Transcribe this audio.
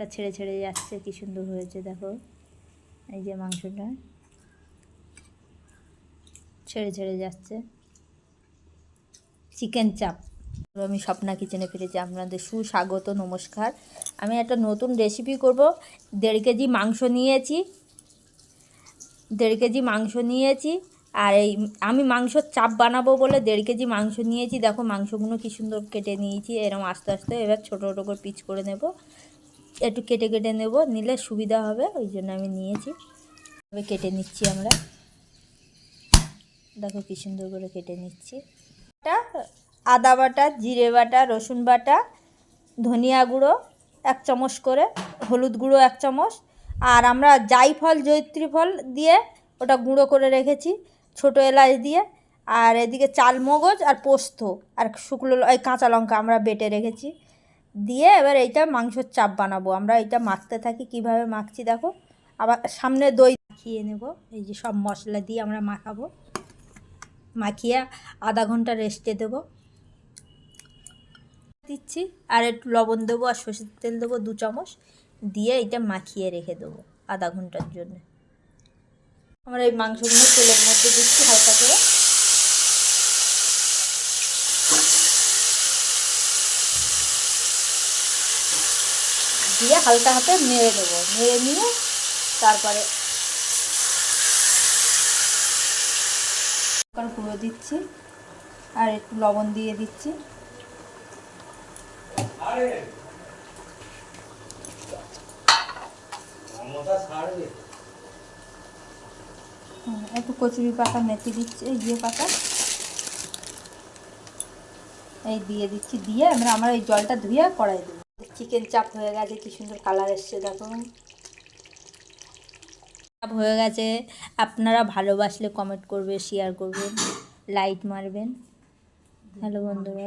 টা ছেড়ে ছেড়ে যাচ্ছে, কি সুন্দর হয়েছে, দেখো। এই যে মাংসটা ছেড়ে ছেড়ে যাচ্ছে। চিকেন চাপ আমি স্বপ্না কিচেনে ফিরেছি, আপনাদের সুস্বাগত, নমস্কার। আমি একটা নতুন রেসিপি করব। দেড় কেজি মাংস নিয়েছি। দেড় কেজি মাংস নিয়েছি। আর এই, আমি মাংসর চাপ বানাবো বলে দেড় কেজি মাংস নিয়েছি। দেখো মাংসগুলো কি সুন্দর কেটে নিয়েছি। এরকম আস্তে আস্তে এবার ছোটো ছোটো করে পিচ করে নেব। একটু কেটে কেটে নেব, নিলে সুবিধা হবে, ওই জন্য আমি নিয়েছি। তবে কেটে নিচ্ছি আমরা। দেখো কি সুন্দর করে কেটে নিচ্ছি। আদা বাটা, জিরে বাটা, রসুন বাটা, ধনিয়া গুঁড়ো, এক চামচ করে, হলুদ গুঁড়ো এক চামচ। আর আমরা জৈত্রী ফল দিয়ে ওটা গুঁড়ো করে রেখেছি, ছোটো এলাচ দিয়ে। আর এদিকে চাল মগজ আর পোস্ত, আর শুকনো এই কাঁচা লঙ্কা আমরা বেটে রেখেছি। দিয়ে এবার এইটা মাংসর চাপ বানাবো। আমরা এইটা মাখতে থাকি, কীভাবে মাখছি দেখো? আবার সামনে দই মাখিয়ে নেব। এই যে সব মশলা দিয়ে আমরা মাখাবো। মাখিয়ে আধা ঘণ্টা রেস্টে দেবো। দিচ্ছি, আর একটু লবণ দেবো আর সর্ষের তেল দেবো দু চামচ। দিয়ে এটা মাখিয়ে রেখে দেবো আধা ঘণ্টার জন্য। আমরা এই মাংসগুলো তেলের মধ্যে দিচ্ছি হালকা করে। দিয়ে হালকা হাতে নেড়ে দেবো। নেড়ে নিয়ে তারপরে গুঁড়ো দিচ্ছি আর একটু লবণ দিয়ে দিচ্ছি। একটু কচুরি পাতা মেথি দিচ্ছি এই দিয়ে পাতা। এই দিয়ে দিচ্ছি দিয়ে আমরা আমরা এই জলটা ধুয়ে কড়াই দেবো। চিকেন চাপ হয়ে গেছে, কি সুন্দর কালার এসছে, দেখুন। চাপ হয়ে গেছে। আপনারা ভালোবাসলে কমেন্ট করবে শেয়ার করবেন লাইক মারবেন। হ্যালো বন্ধুরা